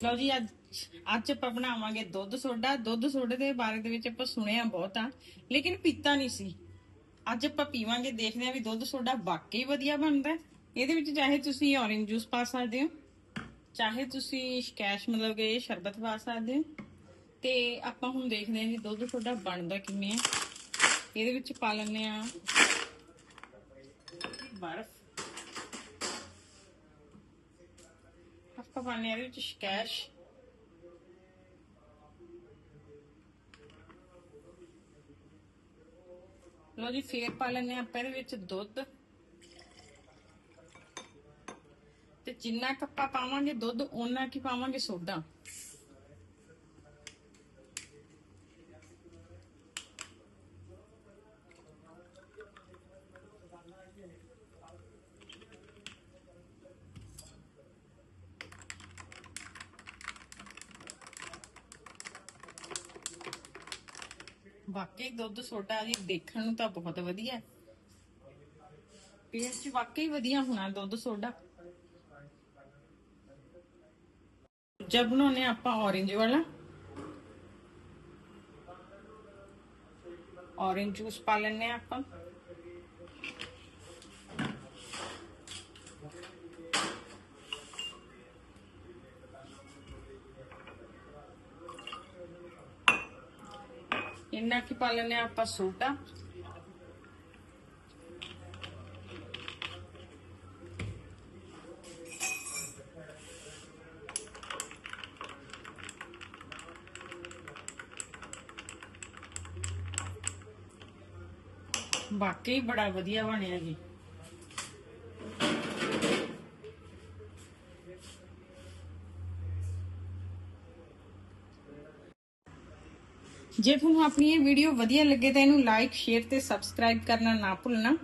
ਲਓ ਜੀ, ਅੱਜ ਅੱਜ ਆਪਾਂ ਬਣਾਵਾਂਗੇ ਦੁੱਧ ਸੋਡਾ। ਦੁੱਧ ਸੋਡੇ ਦੇ ਬਾਰੇ ਦੇ ਵਿੱਚ ਆਪਾਂ ਸੁਣਿਆ ਬਹੁਤ ਆ। ਲੇਕਿਨ ਪੀਤਾ ਨਹੀਂ ਸੀ। ਅੱਜ ਆਪਾਂ ਪੀਵਾਂਗੇ, ਦੇਖਦੇ ਆ ਵੀ ਦੁੱਧ ਸੋਡਾ ਵਾਕਈ ਵਧੀਆ ਬਣਦਾ ਇਹਦੇ ਵਿੱਚ ਚਾਹੇ ਤੁਸੀਂ ਔਰੇਂਜ ਜੂਸ ਪਾ ਸਕਦੇ ਹੋ, ਚਾਹੇ ਤੁਸੀਂ ਸਕੈਸ਼ ਮਤਲਬ ਕਿ ਸ਼ਰਬਤ ਪਾ ਸਕਦੇ ਹੋ। ਤੇ ਆਪਾਂ ਹੁਣ ਦੇਖਦੇ ਹਾਂ ਜੀ ਦੁੱਧ ਸੋਡਾ ਬਣਦਾ ਕਿਵੇਂ ਆ ਇਹਦੇ ਵਿੱਚ ਪਾ ਲੈਣੇ ਆ ਬਰਫ਼। ਆਪਾਂ ਪਾਣੇ ਆ ਇਹਦੇ ਵਿੱਚ ਸਕੈਸ਼ ਲੋ ਜੀ ਫੇਰ ਪਾ ਲੈਣੇ ਆ ਆਪਾਂ ਇਹਦੇ ਵਿੱਚ ਦੁੱਧ ਤੇ ਜਿੰਨਾ ਕੱਪਾ ਪਾਵਾਂਗੇ ਦੁੱਧ ਉਹਨਾਂ ਕੀ ਪਾਵਾਂਗੇ ਸੋਡਾ ਵਾਕਈ ਦੁੱਧ ਸੋਡਾ ਜੀ ਦੇਖਣ ਨੂੰ ਤਾਂ ਬਹੁਤ ਵਧੀਆ। ਹੈ ਟੇਸਟ ਵਾਕਈ ਵਧੀਆ ਹੋਣਾ ਦੁੱਧ ਸੋਡਾ। ਜਬ ਬਣਾਉਣੇ ਆਪਾਂ orange ਵਾਲਾ। orange ਜੂਸ ਪਾ ਲੈਣੇ ਆਪਾਂ। ਇੰਨਾ ਕੀ ਪਾ ਲੈਣੇ ਆਪਾਂ ਸੋਡਾ ਵਾਕਈ ਬੜਾ ਵਧੀਆ ਬਣਿਆ ਜੀ। ਜੇ ਤੁਹਾਨੂੰ ਆਪਣੀ ਇਹ ਵੀਡੀਓ ਵਧੀਆ ਲੱਗੇ ਤਾਂ ਇਹਨੂੰ ਲਾਈਕ ਸ਼ੇਅਰ ਤੇ ਸਬਸਕ੍ਰਾਈਬ ਕਰਨਾ ਨਾ ਭੁੱਲਣਾ।